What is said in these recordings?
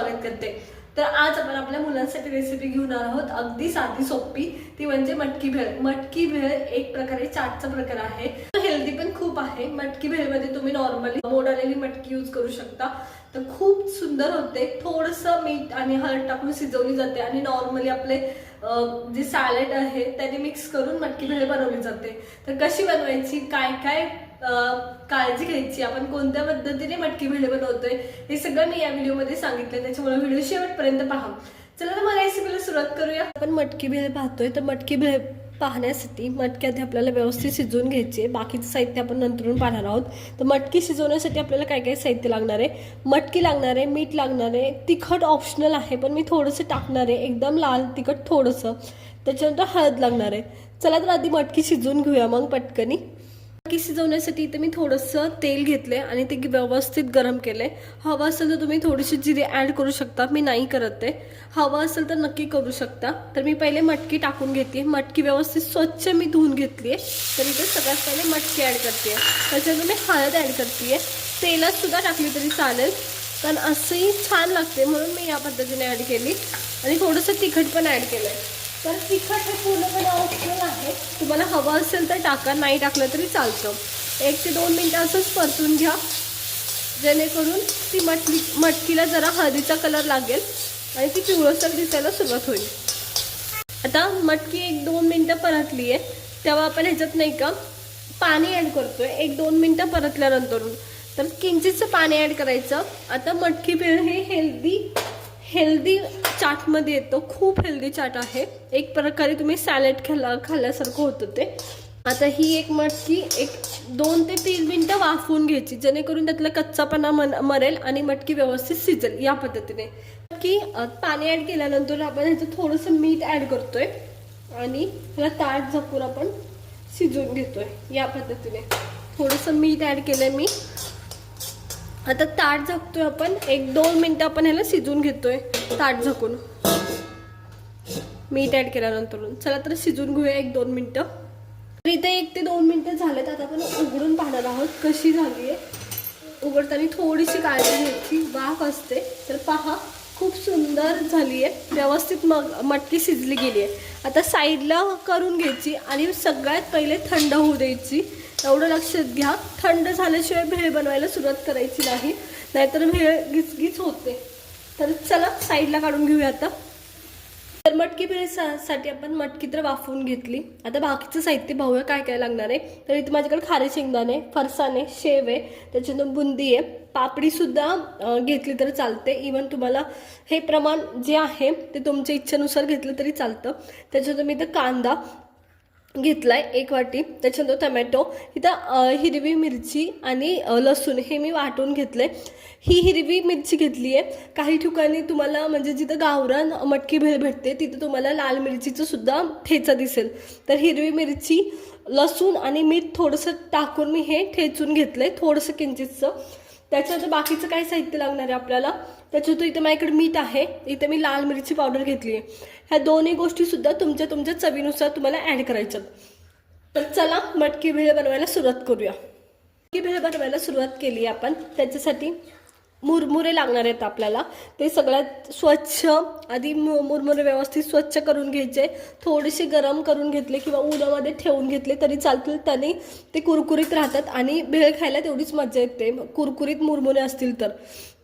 स्वागत करते. तर आज आपण आपल्या मुलांसाठी रेसिपी घेऊन आलो आहोत. अगदी साधी सोपी. ती म्हणजे मटकी भेळ. मटकी भेळ एक प्रकारे चाटचा प्रकार आहे. हेल्दी पण खूप आहे. मटकी भेळमध्ये तुम्ही नॉर्मली मोड आलेली मटकी यूज करू शकता. तर खूप सुंदर होते. थोडस मीठ आणि हळद टाकून शिजवली जाते आणि नॉर्मली आपले जे सॅलड आहे त्याने मिक्स करून मटकी भेळ बनवली जाते. तर कशी बनवायची? काय काय काळजी घ्यायची. आपण कोणत्या पद्धतीने मटकी भेंडे बनवतोय हे सगळं मी या व्हिडिओमध्ये सांगितलं त्याच्यामुळे व्हिडिओ शेवटपर्यंत पहा. चला तर मग रेसिपीला सुरुवात करूया. आपण मटकी भेळ पाहतोय. तर मटकी भेळ पाहण्यासाठी मटकी आधी आपल्याला व्यवस्थित शिजवून घ्यायची आहे. बाकीचं साहित्य आपण नंतरून पाहणार आहोत. तर मटकी शिजवण्यासाठी आपल्याला काय काय साहित्य लागणार आहे? मटकी लागणार आहे मीठ लागणार आहे. तिखट ऑप्शनल आहे पण मी थोडंसं टाकणार आहे. एकदम लाल तिखट थोडंसं. त्याच्यानंतर हळद लागणार आहे. चला तर आधी मटकी शिजवून घेऊया मग पटकनी. मटकी शिजवण्यासाठी इथे मी थोडंसं तेल घेतले आणि ते व्यवस्थित गरम केले हवं असेल तर तुम्ही थोडीशी जिरे ॲड करू शकता. मी नाही करत ते. हवं असेल तर नक्की करू शकता. तर मी पहिले मटकी टाकून घेते मटकी व्यवस्थित स्वच्छ मी धुवून घेतली आहे तर इथे सगळ्यात पहिले मटकी ॲड करते त्याच्यामध्ये मी हळद ॲड करते तेलातसुद्धा टाकली तरी चालेल. पण असंही छान लागते म्हणून मी या पद्धतीने ॲड केली. आणि थोडंसं तिखट पण ॲड केलं आहे तर तिखट हे पूर्णपणे ऑप्शनल आहे. तुम्हाला हवं असेल तर टाका नाही टाकलं तरी चालतं. एक ते दोन मिनटं असंच परतून घ्या. जेणेकरून ती मटकी मटकीला जरा हळदीचा कलर लागेल आणि ती पिवळसर दिसायला सुरुवात होईल. आता मटकी एक दोन मिनटं परतली आहे. तेव्हा आपण ह्याच्यात नाही का पाणी ॲड करतो आहे एक दोन मिनटं परतल्यानंतरून. तर किंचितचं पाणी ॲड करायचं. आता मटकी पिळ हे हेल्दी हेल्दी चाटमध्ये येतो. खूप हेल्दी चाट आहे. एक प्रकारे तुम्ही सॅलड खाल्ला खाल्ल्यासारखं होतं ते. आता ही एक मटकी एक दोन ते तीन मिनटं वाफवून घ्यायची जेणेकरून त्यातला कच्चापणा मन मरेल आणि मटकी व्यवस्थित शिजेल या पद्धतीने. की पाणी ॲड केल्यानंतर आपण ह्याचं थोडंसं मीठ ॲड करतोय आणि ह्याला ताट झाकून आपण शिजवून घेतोय या पद्धतीने. थोडंसं मीठ ॲड केलं मी. आता ताट झाकतोय आपण. एक दोन मिनटं आपण ह्याला शिजून घेतोय. ताट झाकून. मीठ ॲड केल्यानंतर चला तर शिजून घेऊया एक दोन मिनटं. तर इथे एक ते दोन मिनटं झालेत. आता आपण उघडून पाहणार आहोत कशी झाली आहे उघडताना थोडीशी काळजी घ्यायची. वाफ असते. तर पहा. खूप सुंदर झाली आहे व्यवस्थित मग मटकी शिजली गेली आहे आता साईडला करून घ्यायची आणि सगळ्यात पहिले थंड होऊ द्यायची. एवढं लक्षात घ्या. थंड झाल्याशिवाय भेळ बनवायला सुरुवात करायची नाही. नाहीतर भेळ गिचगिच होते. तर चला साईडला काढून घेऊया आता. तर मटकी साठी आपण मटकी तर वाफवून घेतली. आता बाकीचं साहित्य पाहूया काय काय लागणार आहे. तर इथे माझ्याकडे खारे शेंगदाणे फरसाने शेव आहे. त्याच्यानंतर बुंदी आहे. पापडीसुद्धा घेतली तर चालते. इवन तुम्हाला हे प्रमाण जे आहे ते तुमच्या इच्छेनुसार घेतलं तरी चालतं. त्याच्यानंतर मी इथं कांदा घेतलाय एक वाटी. त्याच्यानंतर टमॅटो. इथं हिरवी मिरची आणि लसूण हे मी वाटून घेतले ही हिरवी मिरची घेतली आहे काही ठिकाणी तुम्हाला म्हणजे जिथं गावरान मटकी भेळ भेटते तिथं तुम्हाला लाल मिरचीचं सुद्धा ठेचा दिसेल. तर हिरवी मिरची लसूण आणि मीठ थोडंसं टाकून मी हे ठेचून घेतलं आहे थोडंसं किंचितचं त्याच्यानंतर बाकीचं काय साहित्य लागणार आहे आपल्याला. त्याच्यात इथे माझ्याकडे मीठ आहे. इथे मी लाल मिरची पावडर घेतली आहे. ह्या दोन्ही गोष्टीसुद्धा तुमच्या तुमच्या चवीनुसार तुम्हाला ॲड करायच्यात तर चला मटकी भेळ बनवायला सुरुवात करूया. मटकी भेळ बनवायला सुरुवात केली आपण. त्याच्यासाठी मुरमुरे लागणार आहेत आपल्याला. ते सगळ्यात स्वच्छ आधी मु मुरमुरे व्यवस्थित स्वच्छ करून घ्यायचे. थोडेसे गरम करून घेतले किंवा उन्हामध्ये ठेवून घेतले तरी चालतील. त्याने ते कुरकुरीत राहतात आणि भेळ खायला तेवढीच मजा येते. कुरकुरीत मुरमुरे असतील तर.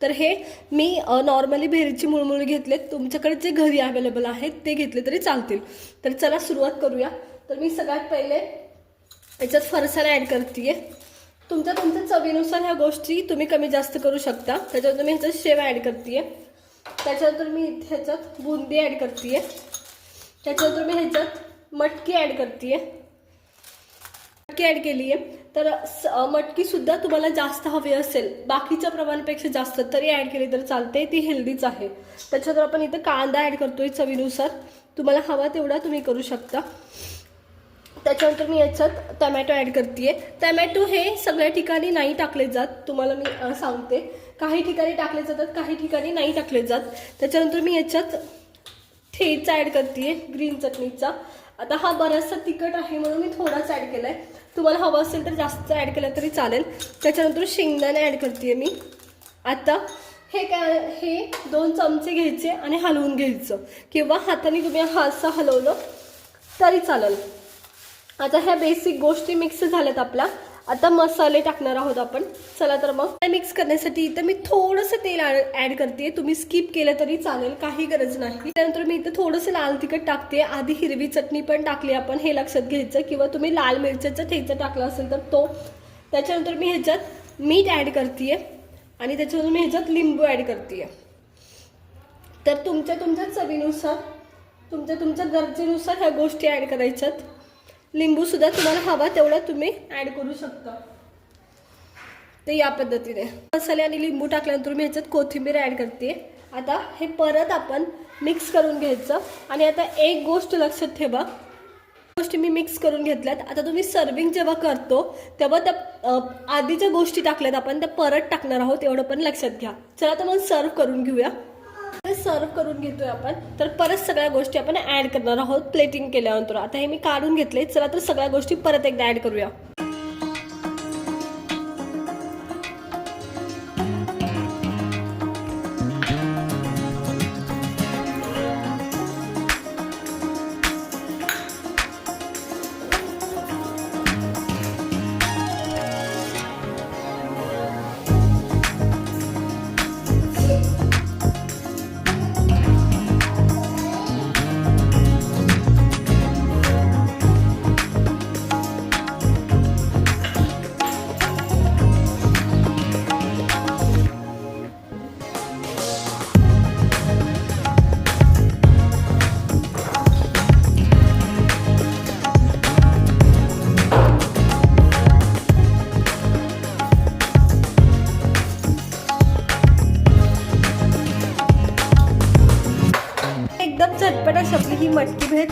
तर हे मी नॉर्मली भेरीची मुरमुरे घेतले तुमच्याकडे जे घरी अवेलेबल आहेत ते घेतले तरी चालतील. तर चला सुरुवात करूया. तर मी सगळ्यात पहिले याच्यात फरसाला ॲड करते आहे तुमच्या तुमच्या चवीनुसार ह्या गोष्टी तुम्ही कमी जास्त करू शकता. त्याच्यानंतर मी ह्याच्यात शेव ॲड करते त्याच्यानंतर मी ह्याच्यात बुंदी ॲड करते त्याच्यानंतर मी ह्याच्यात मटकी ॲड करते मटकी ॲड केली आहे तर स- मटकीसुद्धा तुम्हाला जास्त हवी असेल बाकीच्या प्रमाणापेक्षा जास्त तरी ॲड केली तर चालते ती हेल्दीच आहे. त्याच्यानंतर आपण इथं कांदा ॲड करतो आहे चवीनुसार. तुम्हाला हवा तेवढा तुम्ही करू शकता. त्याच्यानंतर मी याच्यात टमॅटो ॲड करते टमॅटो हे सगळ्या ठिकाणी नाही टाकले जात. तुम्हाला मी सांगते. काही ठिकाणी टाकले जातात काही ठिकाणी नाही टाकले जात. त्याच्यानंतर मी याच्यात ठेचा ॲड करते ग्रीन चटणीचा. आता हा बराचसा तिखट आहे म्हणून मी थोडाच ॲड केला आहे तुम्हाला हवं असेल तर जास्त ॲड केलं तरी चालेल. त्याच्यानंतर शेंगदाणे ॲड करते मी. आता हे काय हे दोन चमचे घ्यायचे आणि हलवून घ्यायचं. किंवा हाताने तुम्ही हा असं हलवलं तरी चालेल. आता ह्या बेसिक गोष्टी मिक्स झाल्यात आपल्या. आता मसाले टाकणार आहोत आपण. चला तर मग. मिक्स करण्यासाठी इथं मी थोडंसं तेल ॲड करते तुम्ही स्किप केलं तरी चालेल. काही गरज नाही. त्यानंतर मी इथं थोडंसं लाल तिखट टाकते आधी हिरवी चटणी पण टाकली आपण. हे लक्षात घ्यायचं. किंवा तुम्ही लाल मिरच्याचं ठेचा टाकला असेल तर तो. त्याच्यानंतर मी ह्याच्यात मीठ ॲड करते आणि त्याच्यानंतर मी ह्याच्यात लिंबू ॲड करते तर तुमच्या तुमच्या चवीनुसार तुमच्या तुमच्या गरजेनुसार ह्या गोष्टी ॲड करायच्यात. लिंबूसुद्धा तुम्हाला हवा तेवढा तुम्ही ॲड करू शकता. ते या पद्धतीने. मसाले आणि लिंबू टाकल्यानंतर मी ह्याच्यात कोथिंबीर ॲड करते. आता हे परत आपण मिक्स करून घ्यायचं. आणि आता एक गोष्ट लक्षात ठेवा. गोष्टी मी मिक्स करून घेतल्यात. आता तुम्ही सर्विंग जेव्हा करतो तेव्हा त्या आधी आधीच्या गोष्टी टाकल्यात आपण त्या परत टाकणार आहोत एवढं पण लक्षात घ्या. चला तर मग सर्व करून घेऊया. सर्व करून घेतोय आपण तर परत सगळ्या गोष्टी आपण ऍड करणार आहोत प्लेटिंग केल्यानंतर. आता हे मी काढून घेतले चला तर सगळ्या गोष्टी परत एकदा ऍड करूया.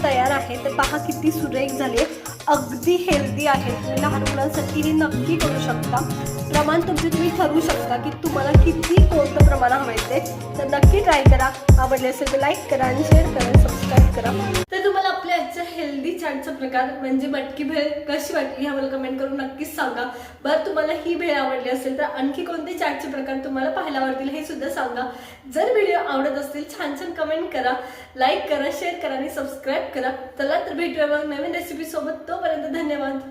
तयार आहे तर पहा किती सुरेख झाली आहे. अगदी हेल्दी आहे. तुम्ही लहान मुलांसाठी हे नक्की करू शकता. प्रमाण तुमचे तुम्ही ठरवू शकता की तुम्हाला किती कोणतं प्रमाण हवं ते. तर नक्की ट्राय करा. आवडले असेल तर लाईक करा आणि शेअर करा सबस्क्राईब करा. तर तुम्हाला आपल्या आजच्या हेल्दी चाटचा प्रकार म्हणजे मटकी भेळ कशी वाटली ह्या मला कमेंट करून नक्कीच सांगा. बरं तुम्हाला ही भेळ आवडली असेल तर आणखी कोणते चाटचे प्रकार तुम्हाला पाहायला आवडतील हे सुद्धा सांगा. जर व्हिडिओ आवडत असतील छान छान कमेंट करा. लाईक करा शेअर करा आणि सबस्क्राईब करा. चला तर भेटूया मग नवीन रेसिपीसोबत तो तोपर्यंत धन्यवाद.